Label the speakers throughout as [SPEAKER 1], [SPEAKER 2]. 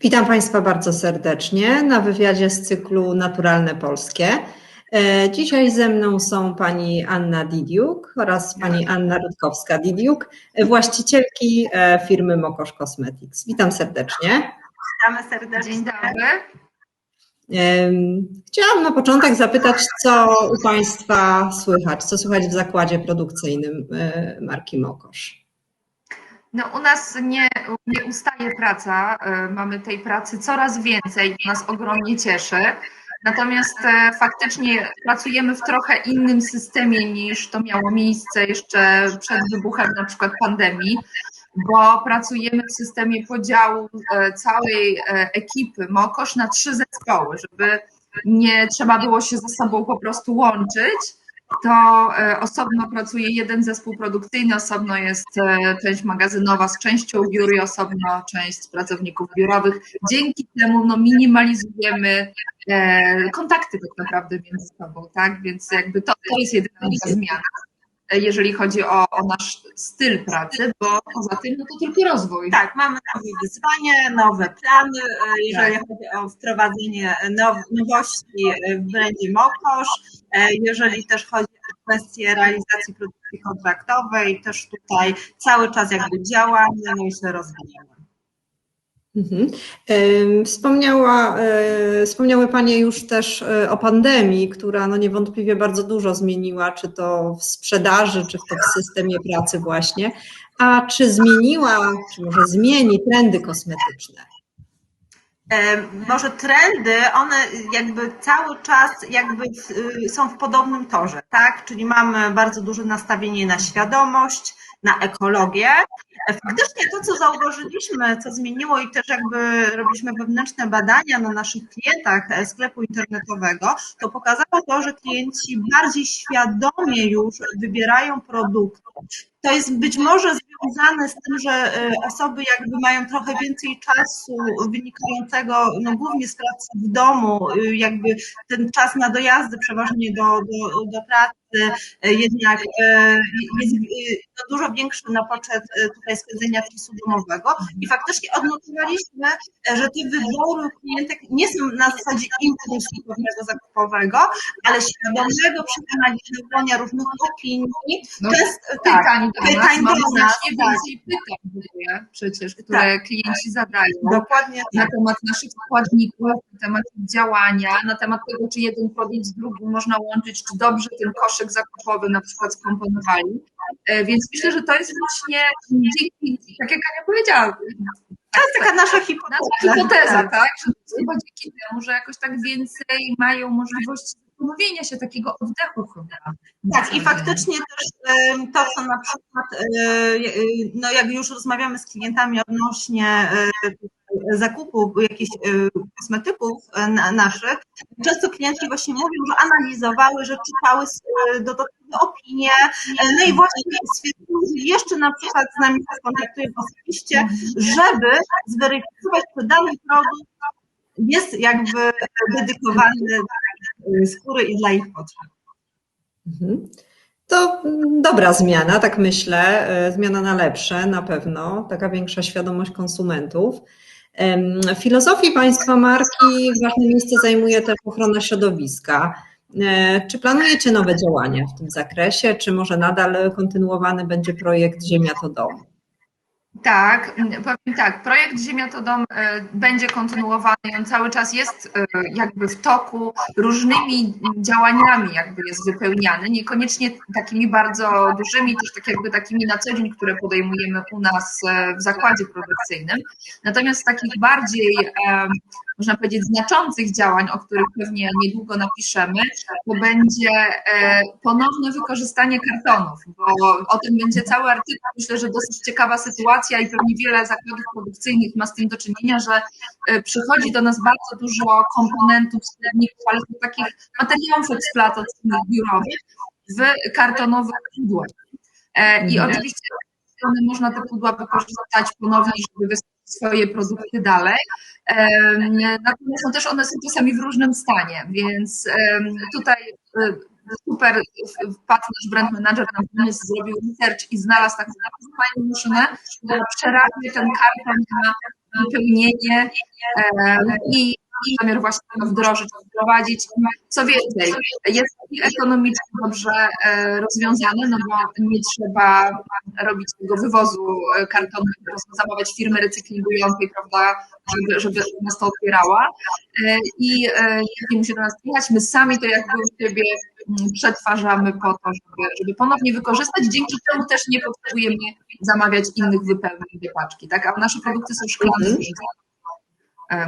[SPEAKER 1] Witam Państwa bardzo serdecznie na wywiadzie z cyklu Naturalne Polskie. E, dzisiaj ze mną są pani Anna Didiuk oraz pani Anna Rutkowska-Didiuk, właścicielki e, firmy Mokosz Cosmetics. Witam serdecznie.
[SPEAKER 2] Witamy serdecznie. Dzień dobry.
[SPEAKER 1] Chciałam na początek zapytać, co u Państwa słychać, co słychać w zakładzie produkcyjnym e, marki Mokosz.
[SPEAKER 2] No, u nas nie, nie ustaje praca, e, mamy tej pracy coraz więcej, to nas ogromnie cieszy. Natomiast e, faktycznie pracujemy w trochę innym systemie niż to miało miejsce jeszcze przed wybuchem na przykład pandemii, bo pracujemy w systemie podziału e, całej ekipy Mokosz na trzy zespoły, żeby nie trzeba było się ze sobą po prostu łączyć to e, osobno pracuje jeden zespół produkcyjny, osobno jest e, część magazynowa z częścią biur i osobno część pracowników biurowych. Dzięki temu no, minimalizujemy e, kontakty tak naprawdę między sobą, tak? Więc jakby to, to jest jedyna zmiana jeżeli chodzi o, o, nasz styl pracy, bo poza tym no to tylko rozwój.
[SPEAKER 3] Tak, mamy nowe wyzwania, nowe plany, e, jeżeli tak. chodzi o wprowadzenie now, nowości w brandzie Mokosz, e, jeżeli też chodzi o kwestię realizacji produkcji kontraktowej, też tutaj cały czas jakby działamy, no i się rozwijamy.
[SPEAKER 1] Mhm. Wspomniała, e, wspomniały Panie już też e, o pandemii, która no niewątpliwie bardzo dużo zmieniła, czy to w sprzedaży, czy to w systemie pracy właśnie. A czy zmieniła, czy może zmieni trendy kosmetyczne?
[SPEAKER 3] Może trendy, one jakby cały czas jakby są w podobnym torze, tak? Czyli mamy bardzo duże nastawienie na świadomość, na ekologię. Faktycznie to, co zauważyliśmy, co zmieniło i też jakby robiliśmy wewnętrzne badania na naszych klientach sklepu internetowego, to pokazało to, że klienci bardziej świadomie już wybierają produkty. To jest być może związane z tym, że e, osoby jakby mają trochę więcej czasu wynikającego no, głównie z pracy w domu, y, jakby ten czas na dojazdy przeważnie do, do, do pracy E, jednak e, jest e, no, dużo większy na poczet tutaj spędzenia czasu domowego i faktycznie odnotowaliśmy, że te wybory klientek nie są na zasadzie impulsu pewnego zakupowego, ale świadomego przeanalizowania różnych opinii,
[SPEAKER 2] no, to jest tak, pytań do pytań nas, do nas, tak. więcej pytań przecież, które tak, klienci zadają
[SPEAKER 3] Dokładnie
[SPEAKER 2] na tak. temat naszych składników, na temat działania, na temat tego, czy jeden produkt z drugim można łączyć, czy dobrze ten koszyk zakupowy na przykład skomponowali. E, więc myślę, że to jest właśnie dzięki, tak jak Ania powiedziała,
[SPEAKER 3] to jest taka nasza hipoteza.
[SPEAKER 2] Nasza hipoteza, tak? tak? Że chyba dzięki temu, że jakoś tak więcej mają możliwości zastanowienia się, takiego oddechu chyba.
[SPEAKER 3] Tak, i faktycznie też to, co na przykład, e, e, no jak już rozmawiamy z klientami odnośnie zakupu jakichś kosmetyków naszych, często klientki właśnie mówią, że analizowały, że czytały dodatkowe opinie, no i właśnie stwierdziły, że jeszcze na przykład z nami skontaktują osobiście, żeby zweryfikować, czy dany produkt jest jakby dedykowany dla skóry i dla ich potrzeb.
[SPEAKER 1] Mhm. To dobra zmiana, tak myślę. Zmiana na lepsze na pewno, taka większa świadomość konsumentów. W filozofii państwa marki ważne miejsce zajmuje też ochrona środowiska. E, czy planujecie nowe działania w tym zakresie, czy może nadal kontynuowany będzie projekt Ziemia to dom?
[SPEAKER 2] Tak, powiem tak, projekt Ziemia to dom e, będzie kontynuowany, on cały czas jest e, jakby w toku, różnymi działaniami jakby jest wypełniany, niekoniecznie takimi bardzo dużymi, też tak jakby takimi na co dzień, które podejmujemy u nas e, w zakładzie produkcyjnym, natomiast takich bardziej można powiedzieć, znaczących działań, o których pewnie niedługo napiszemy, to będzie e, ponowne wykorzystanie kartonów, bo o tym będzie cały artykuł. Myślę, że dosyć ciekawa sytuacja i pewnie wiele zakładów produkcyjnych ma z tym do czynienia, że e, przychodzi do nas bardzo dużo komponentów, składników, ale takich materiałów eksploatacyjnych biurowych w kartonowych pudłach. E, I mhm. oczywiście można te pudła wykorzystać ponownie, żeby wystawić swoje produkty dalej. Natomiast no też one są czasami w różnym stanie, więc tutaj e, super wpadł nasz brand manager na pomysł, zrobił research i znalazł taką fajną maszynę, która przerabia ten karton na wypełnienie e, i zamiar właśnie wdrożyć, wprowadzić. Co więcej, jest ekonomicznie dobrze e, rozwiązane, no bo nie trzeba robić tego wywozu e, kartonu, po prostu zamawiać firmy recyklingującej, prawda, żeby, żeby nas to otwierała. E, i nie musi do nas przyjechać, my sami to jakby u siebie mm, przetwarzamy po to, żeby, żeby ponownie wykorzystać, dzięki czemu też nie potrzebujemy zamawiać innych wypełnień do paczki, tak, a nasze produkty są szklane, więc e,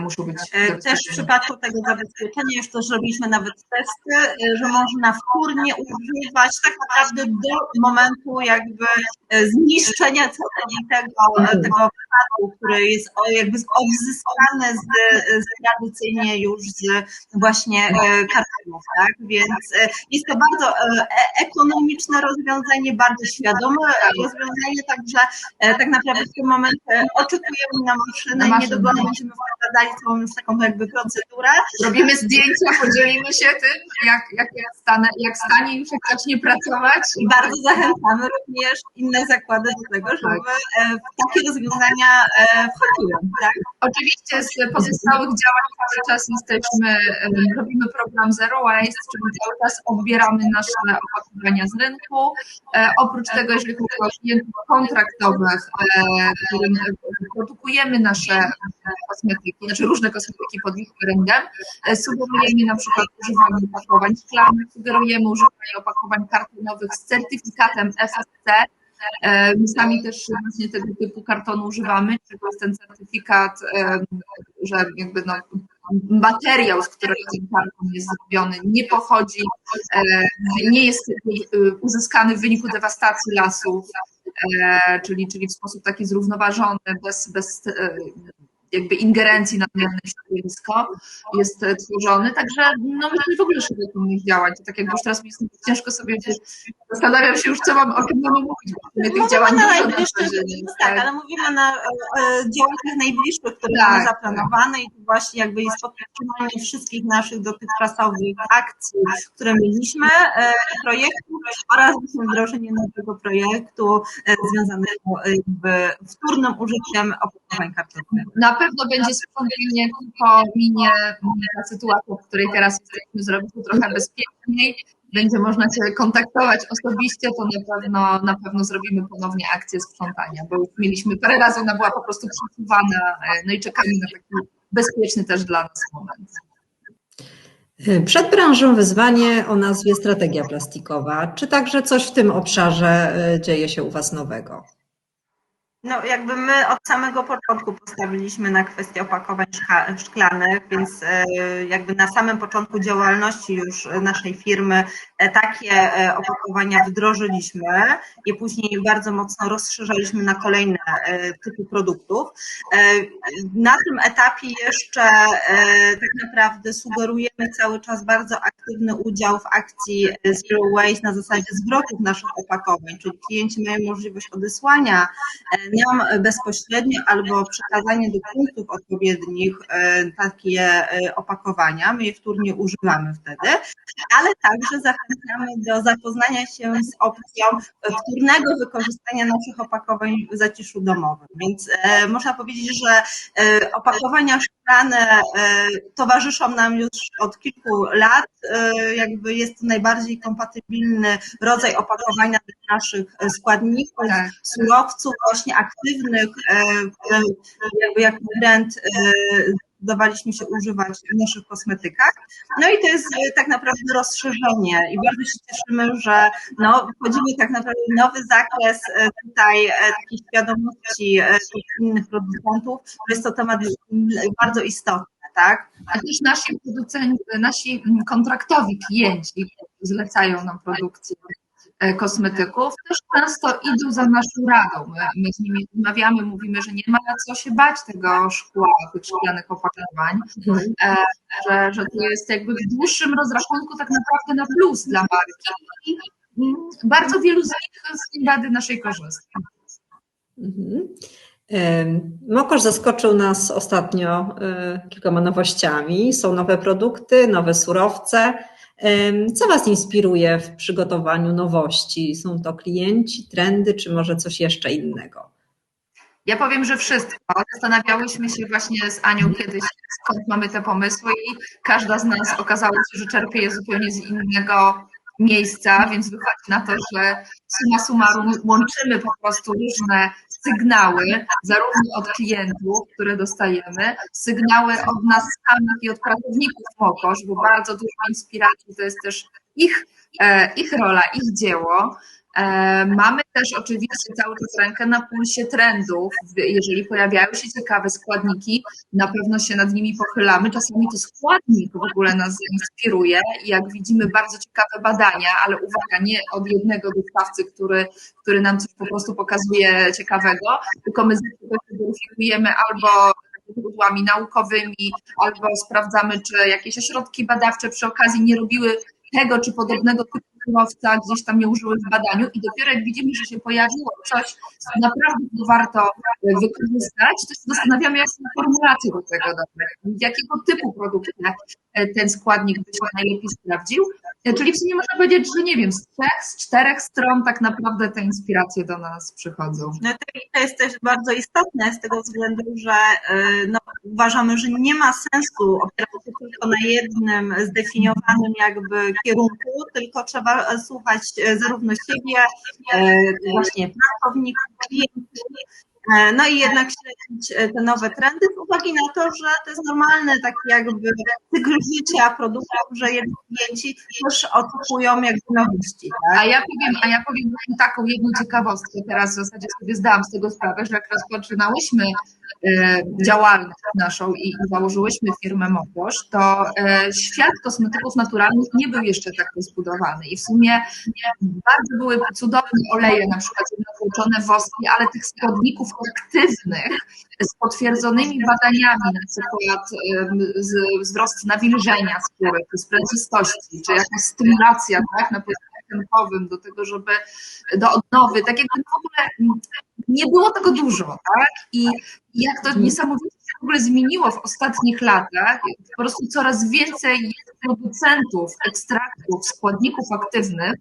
[SPEAKER 2] muszą być
[SPEAKER 3] E, Też w przypadku tego zabezpieczenia już to zrobiliśmy nawet testy, e, że można wtórnie używać tak naprawdę do momentu jakby e, zniszczenia tego, e, tego wypadku, który jest jakby odzyskany z, z tradycyjnie już z właśnie e, kartonów, tak? Więc e, jest to bardzo e, e- ekonomiczne rozwiązanie, bardzo świadome rozwiązanie, także e, tak naprawdę w tym momencie oczekujemy na maszynę i niedługo będziemy wprowadzali całą taką jakby procedurę.
[SPEAKER 2] Robimy zdjęcia, podzielimy się tym, jak, jak, jak, stanę, jak stanie już, jak zacznie pracować.
[SPEAKER 3] I bardzo zachęcamy również inne zakłady do tego, żeby e, w takie rozwiązania e, wchodziły. Tak?
[SPEAKER 2] Oczywiście z pozostałych działań cały czas jesteśmy, em, robimy program Zero Waste, czyli cały czas odbieramy nasze opakowania z rynku. E, oprócz tego, jeżeli chodzi o klientów kontraktowych, e, e, produkujemy nasze e, kosmetyki, znaczy różne kosmetyki pod ich brandem, e, sugerujemy na przykład używanie opakowań szklanych, sugerujemy używanie opakowań kartonowych z certyfikatem FSC, E, My sami też właśnie tego typu kartonu używamy, czyli jest ten certyfikat, że jakby no, materiał, z którego ten karton jest zrobiony, nie pochodzi, e, nie jest uzyskany w wyniku dewastacji lasów, czyli, czyli w sposób taki zrównoważony, bez, bez jakby ingerencji nadmiernej w środowisko jest e, tworzony, także no myślę, że w ogóle szereg innych działań, to tak jak już teraz mi jest ciężko sobie, zastanawiam się już, co mam, o czym mam mówić, bo tych działań
[SPEAKER 3] na najbliższych,
[SPEAKER 2] na więc
[SPEAKER 3] tak, ale mówimy na e, e, działaniach najbliższych, które
[SPEAKER 2] Tak,
[SPEAKER 3] mamy zaplanowane i właśnie jakby jest podtrzymanie wszystkich naszych dotychczasowych akcji, które mieliśmy, e, projektów oraz wdrożenie nowego projektu e, związanego e, jakby wtórnym użyciem opakowań kartonowych.
[SPEAKER 2] Na pewno będzie sprzątanie po minie ta sytuacja, w której teraz jesteśmy, zrobić to trochę bezpieczniej. Będzie można się kontaktować osobiście, to na pewno, na pewno zrobimy ponownie akcję sprzątania, bo już mieliśmy parę razy, ona była po prostu przesuwana, e, no i czekamy na taki bezpieczny też dla nas moment.
[SPEAKER 1] Przed branżą wyzwanie o nazwie strategia plastikowa. Czy także coś w tym obszarze y, dzieje się u Was nowego?
[SPEAKER 3] No, jakby my od samego początku postawiliśmy na kwestię opakowań szklanych, więc e, jakby na samym początku działalności już naszej firmy takie e, opakowania wdrożyliśmy i później bardzo mocno rozszerzaliśmy na kolejne e, typy produktów. E, Na tym etapie jeszcze e, tak naprawdę sugerujemy cały czas bardzo aktywny udział w akcji Zero Waste na zasadzie zwrotów naszych opakowań, czyli klienci mają możliwość odesłania e, nam bezpośrednio albo przekazanie do punktów odpowiednich e, takie e, opakowania. My je wtórnie używamy wtedy, ale także zachęcamy do zapoznania się z opcją wtórnego wykorzystania naszych opakowań w zaciszu domowym. Więc e, można powiedzieć, że e, opakowania szklane e, towarzyszą nam już od kilku lat. Jakby jest to najbardziej kompatybilny rodzaj opakowania dla naszych składników,
[SPEAKER 2] Tak.
[SPEAKER 3] surowców właśnie aktywnych, które jakby jako brand zdawaliśmy się używać w naszych kosmetykach. No i to jest e, tak naprawdę rozszerzenie i bardzo się cieszymy, że no, wchodzimy tak naprawdę w nowy zakres e, tutaj e, takiej świadomości innych producentów, że jest to temat bardzo istotny, tak?
[SPEAKER 2] A też nasi producenci, nasi mm, kontraktowi klienci, zlecają nam produkcję kosmetyków, też często idą za naszą radą. My, my z nimi rozmawiamy, mówimy, że nie ma co się bać tego szkła, tych szklanych opakowań, e, że, że to jest jakby w dłuższym rozrachunku tak naprawdę na plus dla marki. I mm, bardzo wielu z nich z rady naszej korzysta.
[SPEAKER 1] Mhm. Mokosz zaskoczył nas ostatnio y, kilkoma nowościami. Są nowe produkty, nowe surowce. Co Was inspiruje w przygotowaniu nowości? Są to klienci, trendy, czy może coś jeszcze innego?
[SPEAKER 2] Ja powiem, że wszystko. Zastanawiałyśmy się właśnie z Anią kiedyś, skąd mamy te pomysły i każda z nas okazało się, że czerpie je zupełnie z innego miejsca, więc wychodzi na to, że suma summarum łączymy po prostu różne sygnały, zarówno od klientów, które dostajemy, sygnały od nas samych i od pracowników Mokosz, bo bardzo dużo inspiracji to jest też ich, e, ich rola, ich dzieło. E, mamy też oczywiście cały czas rękę na pulsie trendów. Jeżeli pojawiają się ciekawe składniki, na pewno się nad nimi pochylamy. Czasami to składnik w ogóle nas inspiruje i jak widzimy bardzo ciekawe badania, ale uwaga, nie od jednego dostawcy, który, który nam coś po prostu pokazuje ciekawego, tylko my weryfikujemy albo źródłami naukowymi, albo sprawdzamy, czy jakieś ośrodki badawcze przy okazji nie robiły tego czy podobnego typu surowca gdzieś tam nie użyły w badaniu i dopiero jak widzimy, że się pojawiło coś, co naprawdę warto wykorzystać, to się zastanawiamy, jaką formulację do tego dodać, jakiego typu produktu ten składnik by się najlepiej sprawdził. Czyli w sumie można powiedzieć, że nie wiem, z trzech, z czterech stron tak naprawdę te inspiracje do nas przychodzą.
[SPEAKER 3] No to jest też bardzo istotne z tego względu, że no, uważamy, że nie ma sensu opierać się tylko na jednym zdefiniowanym jakby kierunku, tylko trzeba słuchać zarówno siebie, właśnie pracowników, klientów, no i jednak śledzić te nowe trendy z uwagi na to, że to jest normalny taki jakby cykl życia produktów, że klienci też oczekują jakby nowości. Tak?
[SPEAKER 2] A ja powiem, a ja powiem taką jedną ciekawostkę, teraz w zasadzie sobie zdałam z tego sprawę, że jak rozpoczynałyśmy działalność naszą i założyłyśmy firmę Mokosz, to świat kosmetyków naturalnych nie był jeszcze tak rozbudowany i w sumie bardzo były cudowne oleje, na przykład tłoczone woski, ale tych składników aktywnych z potwierdzonymi badaniami, na przykład wzrost nawilżenia skóry, czy z prędkości, czy jakaś stymulacja tak, na poziomie tempowym do tego, żeby do odnowy, tak jakby w ogóle nie było tego dużo, tak? I jak to niesamowicie się w ogóle zmieniło w ostatnich latach, po prostu coraz więcej jest producentów ekstraktów, składników aktywnych.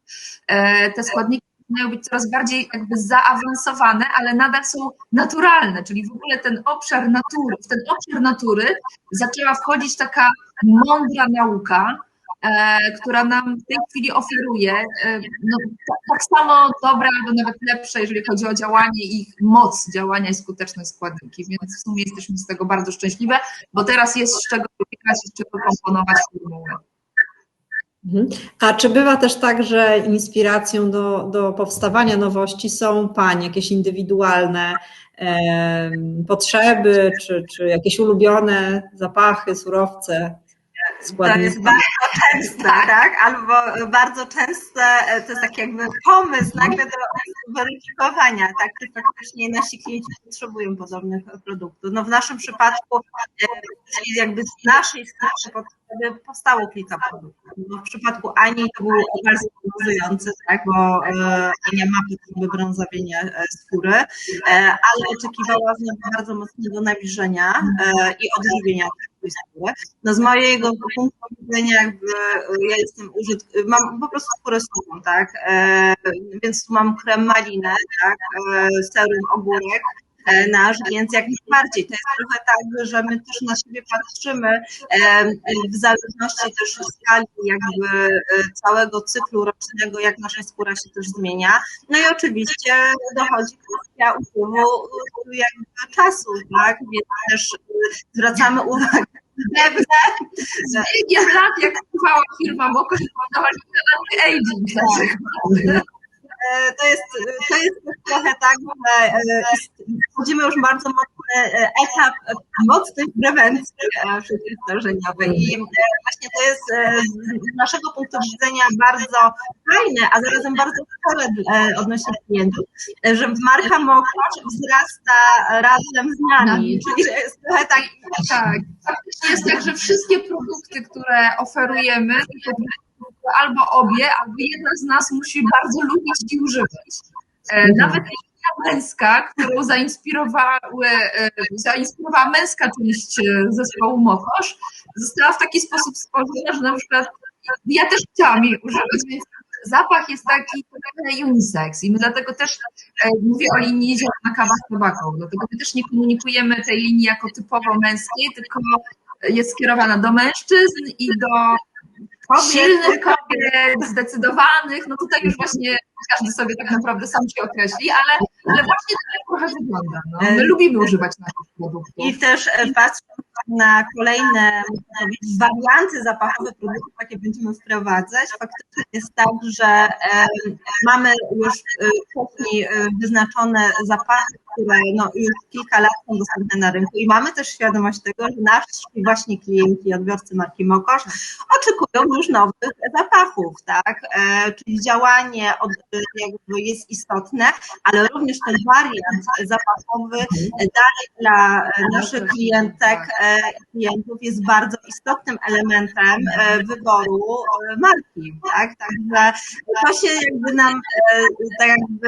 [SPEAKER 2] Te składniki mają być coraz bardziej jakby zaawansowane, ale nadal są naturalne, czyli w ogóle ten obszar natury, w ten obszar natury zaczęła wchodzić taka mądra nauka, e, która nam w tej chwili oferuje e, no, tak, samo dobre albo nawet lepsze, jeżeli chodzi o działanie ich moc działania i skuteczność składniki, więc w sumie jesteśmy z tego bardzo szczęśliwe, bo teraz jest z czego wybierać i z czego komponować formułę.
[SPEAKER 1] A czy bywa też tak, że inspiracją do, do powstawania nowości są Pani jakieś indywidualne e, potrzeby, czy, czy jakieś ulubione zapachy, surowce?
[SPEAKER 3] To jest bardzo częste, tak? Albo bardzo częste to jest taki jakby pomysł nagle do weryfikowania, tak? Czy faktycznie nasi klienci potrzebują podobnych produktów. No w naszym przypadku jakby z naszej strony powstało kilka produktów. No w przypadku Ani to był bardzo obowiązujący, tak? bo Ania ma potrzeby brązowienia skóry, ale oczekiwała z bardzo mocnego nawilżenia i odżywienia skóry. No z mojego punktu widzenia jakby ja jestem użyt... mam po prostu skórę suchą, tak, więc tu mam krem malinę, tak, serum ogórek, nasz, więc jak najbardziej. To jest trochę tak, że my też na siebie patrzymy w zależności też od skali jakby całego cyklu rocznego, jak nasza skóra się też zmienia. No i oczywiście dochodzi kwestia upływu jakby czasu, tak, więc też zwracamy uwagę
[SPEAKER 2] z biegiem lat, jak kupowała firma Moko, że podawali na anti-aging.
[SPEAKER 3] To jest, to jest trochę tak, że wchodzimy już bardzo mocny etap mocnej prewencji przeciwzdarzeniowej i właśnie to jest z naszego punktu widzenia bardzo fajne, a zarazem bardzo chore odnośnie klientów, że marka Mokosz wzrasta razem z nami, czyli jest trochę tak...
[SPEAKER 2] Tak, faktycznie jest tak, że wszystkie produkty, które oferujemy, albo obie, albo jedna z nas musi bardzo lubić i używać. Nawet linia męska, którą zainspirowały, zainspirowała męska część zespołu Mokosz, została w taki sposób stworzona, że na przykład ja też chciałam jej używać, więc zapach jest taki trochę unisex i my dlatego też e, mówię o linii zielona kawa z tabaką, dlatego my też nie komunikujemy tej linii jako typowo męskiej, tylko jest skierowana do mężczyzn i do silnych kobiet, zdecydowanych, no tutaj już właśnie każdy sobie tak naprawdę sam się określi, ale, ale właśnie tak trochę wygląda. No. My lubimy używać naszych produktów.
[SPEAKER 3] I też e, patrząc na kolejne powiedzieć, warianty zapachowe produktów, jakie będziemy wprowadzać, faktycznie jest tak, że e, mamy już e, e, wyznaczone zapachy, które no, już kilka lat są dostępne na rynku i mamy też świadomość tego, że nasi właśnie klienci, odbiorcy marki Mokosz oczekują już nowych zapachów, tak? E, czyli działanie od, jakby jest istotne, ale również ten wariant zapachowy e, dalej dla e, naszych klientek e, i klientów jest bardzo istotnym elementem e, wyboru e, marki, tak? Także to się jakby nam e, tak jakby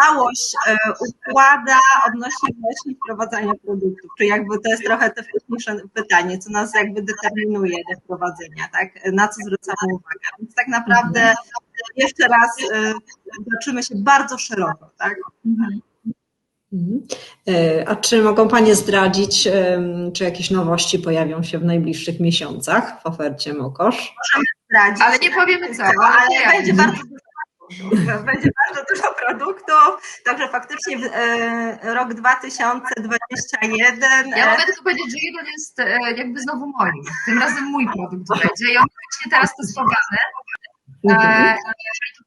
[SPEAKER 3] całość e, układa odnośnie właśnie wprowadzania produktów, czy jakby to jest trochę te wcześniejsze pytanie, co nas jakby determinuje do wprowadzenia, tak? Na co zwracamy uwagę. Więc tak naprawdę jeszcze raz e, zobaczymy się bardzo szeroko, tak?
[SPEAKER 2] Mhm.
[SPEAKER 1] Mhm. E, A czy mogą Panie zdradzić, czy jakieś nowości pojawią się w najbliższych miesiącach w ofercie Mokosz?
[SPEAKER 3] Zdradzić.
[SPEAKER 2] Ale nie powiemy co, ale
[SPEAKER 3] będzie bardzo dużo produktów. Będzie bardzo dużo produktów, także faktycznie e, rok 2021
[SPEAKER 2] Ja
[SPEAKER 3] e,
[SPEAKER 2] mogę tylko powiedzieć, że jeden jest e, jakby znowu moim. Tym razem mój produkt będzie i on właśnie teraz testowany.
[SPEAKER 1] Mhm.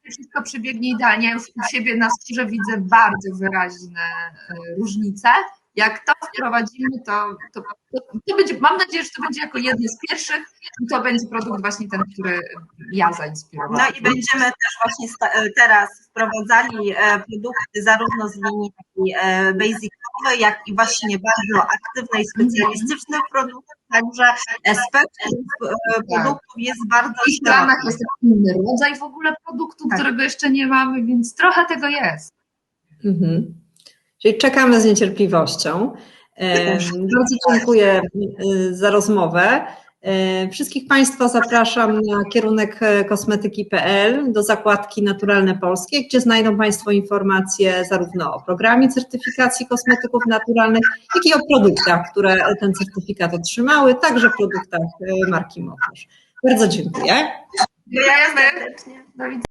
[SPEAKER 2] E, wszystko przebiegnie idealnie, ja już u siebie na skórze widzę bardzo wyraźne e, różnice. Jak to wprowadzimy, to, to, to, to będzie, mam nadzieję, że to będzie jako jeden z pierwszych i to będzie produkt właśnie ten, który ja zainspirowałam.
[SPEAKER 3] No i będziemy też właśnie e, teraz wprowadzali e, produkty zarówno z linii e, basicowej, jak i właśnie bardzo aktywnej, specjalistycznych produktów, także spektrum e, produktów jest bardzo
[SPEAKER 2] I w planach jest inny rodzaj w ogóle produktu,
[SPEAKER 3] Tak.
[SPEAKER 2] którego jeszcze nie mamy, więc trochę tego jest.
[SPEAKER 1] Mhm. Czyli czekamy z niecierpliwością. E, Bardzo dziękuję e, za rozmowę. E, Wszystkich Państwa zapraszam na kierunek kosmetyki.pl do zakładki Naturalne Polskie, gdzie znajdą Państwo informacje zarówno o programie certyfikacji kosmetyków naturalnych, jak i o produktach, które ten certyfikat otrzymały, także produktach marki Mokosz. Bardzo dziękuję.
[SPEAKER 2] Dziękujemy.
[SPEAKER 3] Serdecznie.
[SPEAKER 2] Do widzenia.